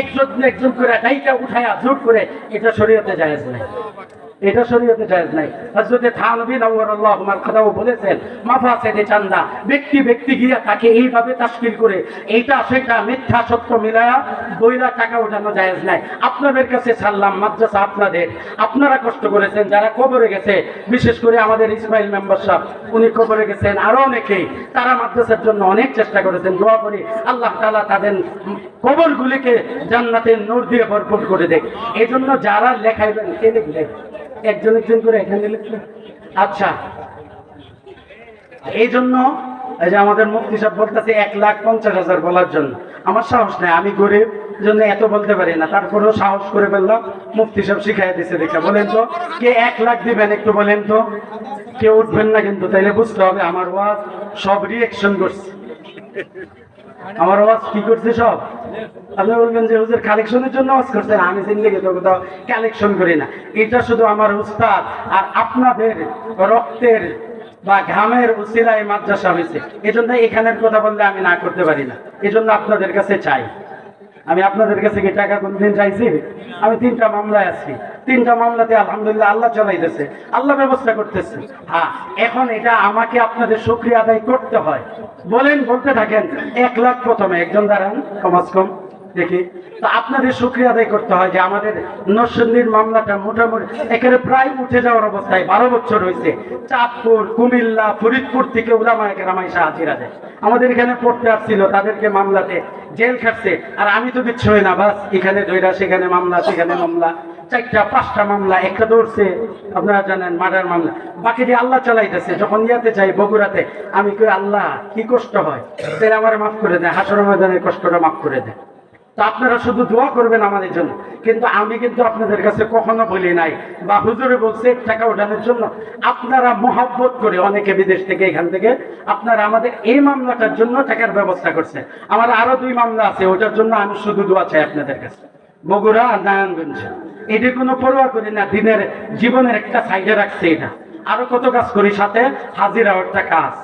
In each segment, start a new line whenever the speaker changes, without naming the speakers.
একজন একজন করে ডাইকা উঠায়া জোর করে এটা শরীয়তে জায়েজ নাই। এটা শরীয়তে জায়েজ নাই। হযরতে থানবী নওয়ারাল্লাহু মারকাদাও বলেছেন মাফাসিদে চান্দা, ব্যক্তি ব্যক্তি গিয়া তাকে এইভাবে তাশকিল করে এইটা সেটা, মিথ্যা, সত্য মিলায়া বইরা টাকা ওঠানো জায়েজ নাই। আপনাদের কাছে ছাড়লাম মাদ্রাসা আপনাদের। আপনারা কষ্ট করেছেন, যারা কবরে গেছে, বিশেষ করে আমাদের ইসমাইল মেম্বার সাহেব, উনি কবরে গেছেন, আরও অনেকেই, তারা মাদ্রাসার জন্য অনেক চেষ্টা করেছেন, দোয়া করি, আল্লাহ তাআলা তাদের কবরগুলিকে জান্নাতের নূর দিয়ে ভরপুর করে দেখ। এই জন্য যারা লেখাইবেন কে লিখলেন একজন একজন করে এখানে আচ্ছা। এই জন্য এই যে আমাদের মুক্তি সাহেব বলতেছে এক লাখ পঞ্চাশ হাজার বলার জন্য। আমার সাহস নাই, আমি গরিব জন্য এত বলতে পারি না। তারপরেও সাহস করে ফেললাম মুক্তি সাহেব শিখাই দিছে দেখে। বলেন তো, কে এক লাখ দিবেন একটু বলেন তো? কেউ উঠবেন না কিন্তু, তাইলে বুঝতে হবে আমার ওয়াজ সব রিয়েকশন করছে। আমার আওয়াজ কি করছে সব? আপনি বলবেন যে হুজুর কালেকশনের জন্য আওয়াজ করছেন আমি চিনলে তো কোথাও কালেকশন করি না। এটা শুধু আমার উস্তাদ আর আপনাদের রক্তের বা ঘামের উসিলায় মাদ্রাসা হয়েছে। এজন্য এখানের কথা বললে আমি না করতে পারি না। এজন্য আপনাদের কাছে চাই। আমি আপনাদের কাছে কি টাকা কোনদিন চাইছি? আমি তিনটা মামলায় আছি। তিনটা মামলাতে আলহামদুলিল্লাহ আল্লাহ চালাইতেছে, আল্লাহ ব্যবস্থা করতেছে। হ্যাঁ এখন এটা আমাকে আপনাদের সুক্রিয়া আদায় করতে হয়। বলেন, বলতে থাকেন, এক লাখ প্রথমে, একজন দাঁড়ান কমাস কম। দেখি। তো আপনাদের সুক্রিয়া আদায় করতে হয় যে আমাদের নরসিংদীর মামলাটা মোটামুটি এখানে প্রায় উঠে যাওয়ার অবস্থায় বারো বছর হয়েছে। চাঁদপুর, কুমিল্লা, ফরিদপুর থেকে উলামায় কেরামাইশা হাজিরা দেয় আমাদের এখানে পড়তে আসছিল, তাদেরকে মামলাতে জেল খাটছে। আর আমি তো কিচ্ছু না, বাস এখানে দইরা সেখানে মামলা সেখানে মামলা। চারটা, পাঁচটা মামলা, একটা দৌড়ছে আপনারা জানেন, মার্ডার মামলা। বাকি যে আল্লাহ চালাইতেছে, যখন ইয়াতে যাই বগুড়াতে, আমি কই, আল্লাহ, কি কষ্ট হয়? তাহলে আমার মাফ করে দেয় হাসর ময়দানের কষ্টটা মাফ করে দেয় তো আপনারা শুধু দোয়া করবেন আমাদের জন্য। কিন্তু আমি কিন্তু আপনাদের কাছে কখনো বলি নাই। বা হুজুরে বলছে, এক টাকা ওঠানোর জন্য। আপনারা মহাব্বত করে অনেকে বিদেশ থেকে এখান থেকে আপনারা আমাদের এই মামলাটার জন্য টাকার ব্যবস্থা করছে। আমার আরও দুই মামলা আছে, ওটার জন্য আমি শুধু দোয়া চাই আপনাদের কাছে। বগুড়া আর নারায়ণগঞ্জ। এটি কোনো পরোয়া করি না, দিনের জীবনের একটা সাইডে রাখছে এটা। আরও কত কাজ করি, সাথে হাজিরা একটা কাজ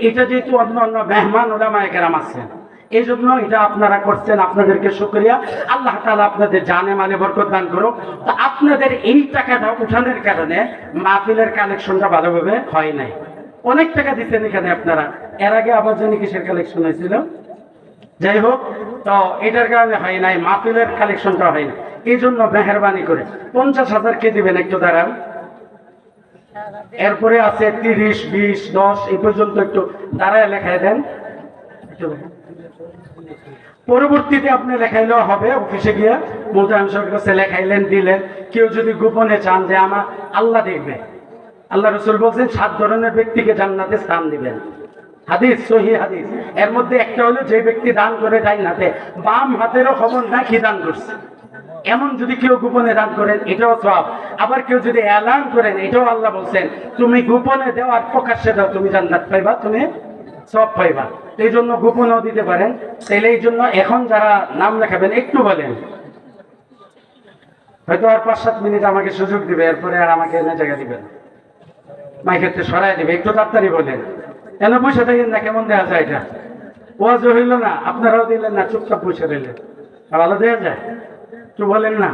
এটা যেহেতু অন্য অন্য মেহমান, ওলামায় কেরাম আছেন। এই জন্য এটা আপনারা করছেন, আপনাদেরকে শুক্রিয়া। আল্লাহ তালা আপনাদের জানে মানে বরকত দান করো তো আপনাদের এই টাকাটা উঠানোর কারণে মাহফিলের কালেকশনটা ভালোভাবে হয় নাই। অনেক টাকা দিচ্ছেন এখানে আপনারা। এর আগে আবার জানি কিসের কালেকশন হয়েছিল। যাই হোক, তো এটার কারণে হয় নাই, মাহফিলের কালেকশনটা হয় না এই জন্য মেহরবানি করে পঞ্চাশ হাজার কে দিবেন একটু দাঁড়ান। এরপরে আছে তিরিশ, বিশ, দশ, এই পর্যন্ত একটু দাঁড়ায় লেখায় দেন। পরবর্তীতে আপনি লেখাইলেও হবে অফিসে গিয়ে। মোতায়েম সাহেবের কাছে লেখাইলেন, দিলেন। কেউ যদি গোপনে চান যে আমার আল্লাহ দেখবে। আল্লাহ রসুল বলছেন, সাত ধরনের ব্যক্তিকে জান্নাতে স্থান দিবেন। হাদিস, সহি হাদিস। এর মধ্যে একটা হলো, যে ব্যক্তি দান করে ডাইন হাতে বাম হাতেরও খবর না কি দান করছে? এমন যদি কেউ গোপনে দান করেন, এটাও সব আবার কেউ যদি অ্যালার্ম করেন, এটাও আল্লাহ বলছেন, তুমি গোপনে দাও আর প্রকাশ্যে দাও, তুমি জান্নাত পাইবা, তুমি সব পাইবা। এই জন্য গোপনেও দিতে পারেন। তাহলে এই জন্য এখন যারা নাম লেখাবেন, একটু বলেন। হয়তো আর পাঁচ সাত মিনিট আমাকে সুযোগ দিবে, এরপরে আর আমাকে এনে জায়গা দিবেন মাইক্ষেত্রে সরাই দিবে, একটু তাড়াতাড়ি বলেন। কেন বসে থাকেন না? কেমন দেখা যায় এটা? ওয়াজ হইল না, আপনারাও দিলেন না, চুপচাপ বসে রইলেন। ভালো দেওয়া যায়? একটু বলেন না।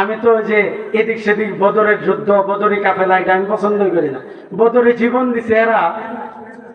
আমি তো যে এদিক সেদিক বদরের যুদ্ধ, বদরি কাফেলা, এটা আমি পছন্দই করি না। বদরে জীবন দিছে এরা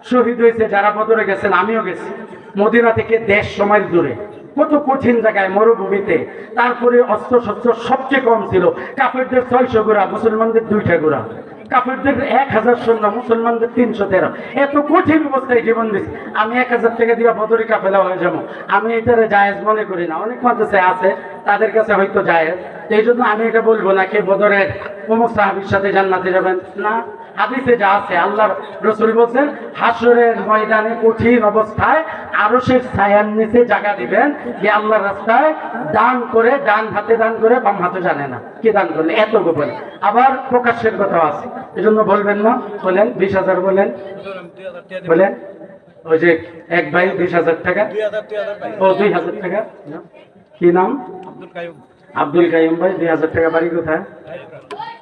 শহীদ হয়েছে, যারা বদরে গেছেন, আমিও গেছি। মদিনা থেকে দেশ সময় দূরে। কত কঠিন জায়গায়, মরুভূমিতে। তারপরে অস্ত্র শস্ত্র সবচেয়ে কম ছিল। কাফেরদের ছয়শো গোড়া, মুসলমানদের দুইটা গোড়া। কাফেরদের এক হাজার শূন্য মুসলমানদের তিনশো তেরো। এত কঠিন অবস্থায় জীবন দিচ্ছে আমি এক হাজার টাকা দিয়ে বদরি কাফেলা হয়ে যাব। আমি এটারে জায়েজ মনে করি না। অনেক মাদ্রাসায় আছে, তাদের কাছে হয়তো জায়েজ। এই জন্য আমি এটা বলব না, কে বদরের অমুক সাহাবির সাথে জান্নাতে যাবেন? না। হাদিসে যা আছে আল্লাহ রসুল বলছেন হাসরের ময়দানে কঠিন অবস্থায় আরও সে ছায়ার নিচে জায়গা দিবেন যে আল্লাহর রাস্তায় দান করে ডান হাতে দান করে বাম হাতে জানে না কি দান করলে এত গোপন। আবার প্রকাশের কথা আছে। এই জন্য বলবেন না বলেন বিশ হাজার বলেন। বলেন ওই যে এক ভাই বিশ হাজার টাকা। ও দুই হাজার টাকা। কি নাম? আব্দুল কাইম ভাই দুই হাজার টাকা বাড়ি কোথায়?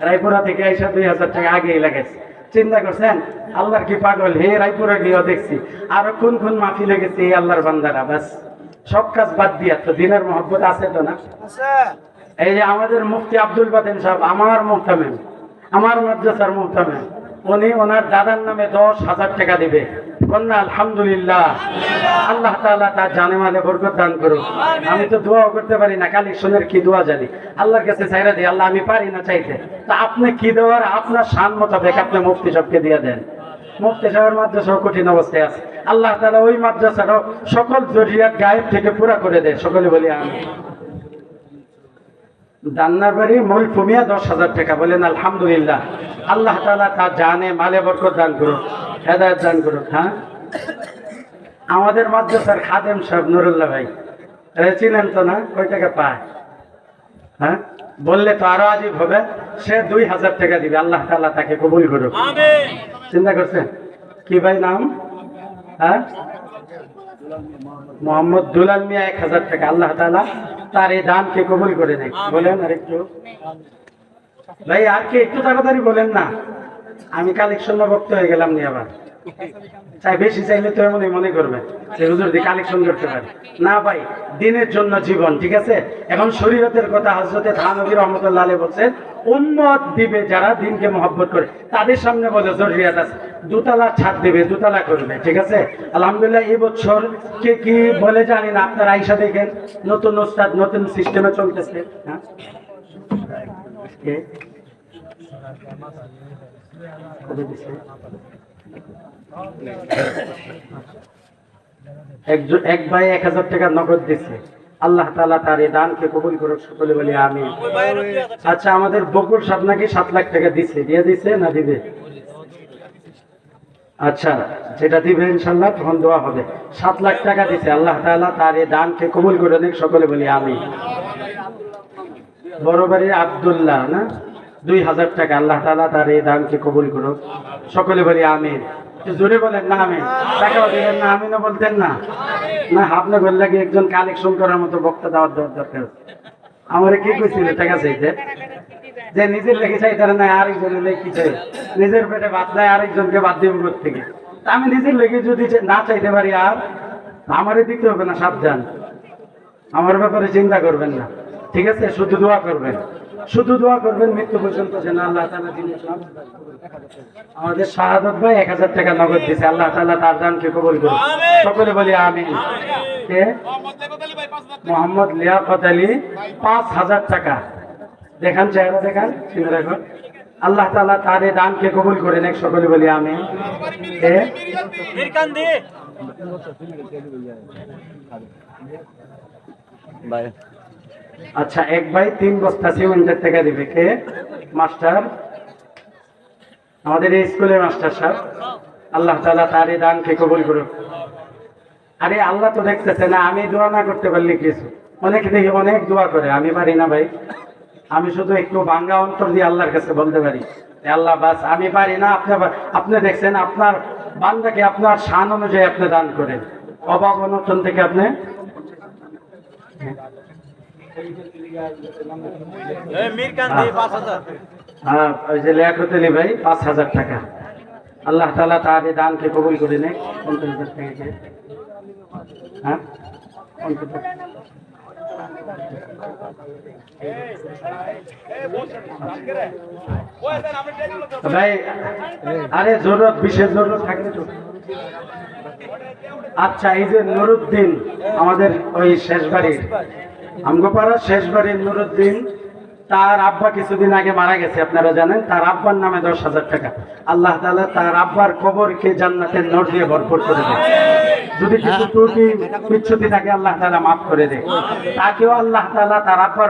রায়পুরা। থেকে আইসা দুই হাজার টাকা আগে লাগাইছে চিন্তা করছেন আল্লাহর কি পাগল? হে রায়পুরের গিয়ে দেখছি। আর কোন কোন মাফি লেগেছে এই আল্লাহর বান্দারা বাস। সব কাজ বাদ দিয়া তো দিনের মহব্বত আছে তো না? এই যে আমাদের মুফতি আব্দুল বাতেন সাহেব আমার মুহতামেম আমার মাদ্রাসার মুহতামেম উনি ওনার দাদার নামে দশ হাজার টাকা দিবে। কন্যা, আলহামদুলিল্লাহ। আল্লাহ তাআলা তার জানে মালে বরকত দান করুক। আমি তো দোয়া করতে পারি না কালেকশনের কি দোয়া জানি। আল্লাহর কাছে চাইরা দিই, আল্লাহ আমি পারি না চাইতে। তা আপনি কি দেওয়ার? আপনার শান মোতাবেক আপনি মুফতি সবকে দিয়ে দেন। মুফতি সাহেবের মাদ্রাসাও কঠিন অবস্থায় আছে। আল্লাহ তালা ওই মাদ্রাসাটাও সকল জরিয়াত গায়েব থেকে পুরা করে দেয়। সকলে বলি আমি দান্নার বাড়ি মূল ফুমিয়া দশ হাজার টাকা। বলেন আলহামদুলিল্লাহ। আল্লাহ তালা তার জানে মালে বরকত দান করুক হেদায়ত দান করুক হ্যাঁ? আমাদের মাদ্রাসার খাদেম সাহেব নুরুল্লাহ ভাই চিনেন তো না? কয় টাকা পায়? হ্যাঁ? বললে তো আরও আজীব হবে। সে দুই হাজার টাকা দিবে। আল্লাহ তালা তাকে কবুল করুক। চিন্তা করছেন? কি ভাই নাম? হ্যাঁ? মোহাম্মদ দুলাল মিয়া এক হাজার টাকা। আল্লাহ তালা তার এই দানকে কবুল করে নেই বলেন আর একটু ভাই আর কি একটু তাড়াতাড়ি বলেন না। আমি কালেকশন ভক্ত হয়ে গেলাম নি আবার। চাই বেশি চাইলে তো এমনই মনে করবে যে হুজুর দিয়ে কালেকশন করতে পারে। না ভাই দিনের জন্য জীবন ঠিক আছে? এখন শরীয়তের কথা হজরতে থানবী রহমতুল্লাহ বলছেন উম্মত দিবে যারা দিনকে মহব্বত করে। তাদের সামনে বলে জরুরিয়াত আছে। দুতলা ছাদ দেবে, দুতলা করবে, ঠিক আছে? আলহামদুলিল্লাহ, এই বছর কে কি বলে জানি না, আপনার আইসা দেখেন। নতুন ওস্তাদ, নতুন সিস্টেমে চলতেছে। হ্যাঁ? এক ভাই এক হাজার টাকা নগদ দিচ্ছে আল্লাহ তালা তার এই দানকে কবুল করুক সকলে বলি আমি আচ্ছা আমাদের বকুল সাহেব নাকি সাত লাখ টাকা দিচ্ছে দিয়ে দিচ্ছে না দিবে? আচ্ছা যেটা দিবে ইনশাল্লাহ তখন দেওয়া হবে। সাত লাখ টাকা দিছে, আল্লাহ তাআলা তার এই দানকে কবুল করে নিক, সকলে বলি আমি বড় বাড়ির আবদুল্লাহ, না? দুই হাজার টাকা আল্লাহ তাআলা তার এই দানকে কবুল করুক, সকলে বলি একটু জোরে বলেন না আমি। টাকাও দিলেন না, আমিনও বলতেন না। না আপনি বললে কি একজন কালেকশন করার মতো বক্তা দেওয়ার দরকার আমার কি কইছিল টাকা চাইতে যে। নিজের লেগে চাই, তারা না আরেকজনের লেগে চাই? নিজের পেটে ভাত দেয় আরেকজনকে বাদ দিব থেকে? আমি নিজের লেগে যদি না চাইতে পারি আর, আমারে দিতে হবে না, সাবধান। আমার ব্যাপারে চিন্তা করবেন না। ঠিক আছে, শুধু দোয়া করবেন। শুধু দোয়া করবেন মৃত্যু পর্যন্ত যেন আল্লাহ তাআলা দিনের আমাদের শাহাদত ভাই এক হাজার টাকা নগদ দিয়েছে। আল্লাহ তাআলা তার দানকে কবল করুন সকলে বলি আমিন। কে? মোহাম্মদ লিয়াকত আলী পাঁচ হাজার টাকা। দেখান চেহারা দেখান। চিন্তা রাখুন আল্লাহ তাআলা তার এই দানকে কবুল করে নেক। সকলে বলি আমিন। কে? আচ্ছা এক ভাই তিন বস্তা সিমেন্টের টাকা দিবে। কে? মাস্টার? আমাদের এই স্কুলের মাস্টার সাহেব আল্লাহ তাআলা তার এই দানকে কবুল করুক। আরে, আল্লাহ তো দেখতেছে না, আমি দোয়া না করতে পারলে কিছু। অনেকে দেখি, অনেক দোয়া করে, আমি পারি না ভাই। আমি শুধু একটু ভাঙ্গা অন্তর দিয়ে আল্লাহর কাছে বলতে পারি। আল্লাহ, বাস, আমি পারি না, আপনি আপনি দেখছেন, আপনার বান্দাকে আপনার শান অনুযায়ী আপনি দান করেন। অভাব অনটন থেকে আপনি হ্যাঁ। ওই যে লিয়াকত আলী ভাই পাঁচ হাজার টাকা। আল্লাহ তালা তার এই দানকে কবুল করে নেয় পঞ্চাশ হাজার টাকা হ্যাঁ? ভাই আরে জরুরত বিশেষ জরুরত থাকলে তো। আচ্ছা এই যে নুরুদ্দিন আমাদের ওই শেষ বাড়ির আমগোপাড়ার শেষ বাড়ির নুরুদ্দিন, তার আব্বা কিছুদিন আগে মারা গেছে, আপনারা জানেন, তার আব্বার নামে দশ হাজার টাকা। আল্লাহ তালা তার আব্বার কবরকে জান্নাতের নোট দিয়ে ভরপুর করে দেয়। যদি কিছু ত্রুটি, বিচ্ছুতি থাকে, আল্লাহ তালা মাফ করে দেয়। তাকেও আল্লাহ তালা তার আব্বার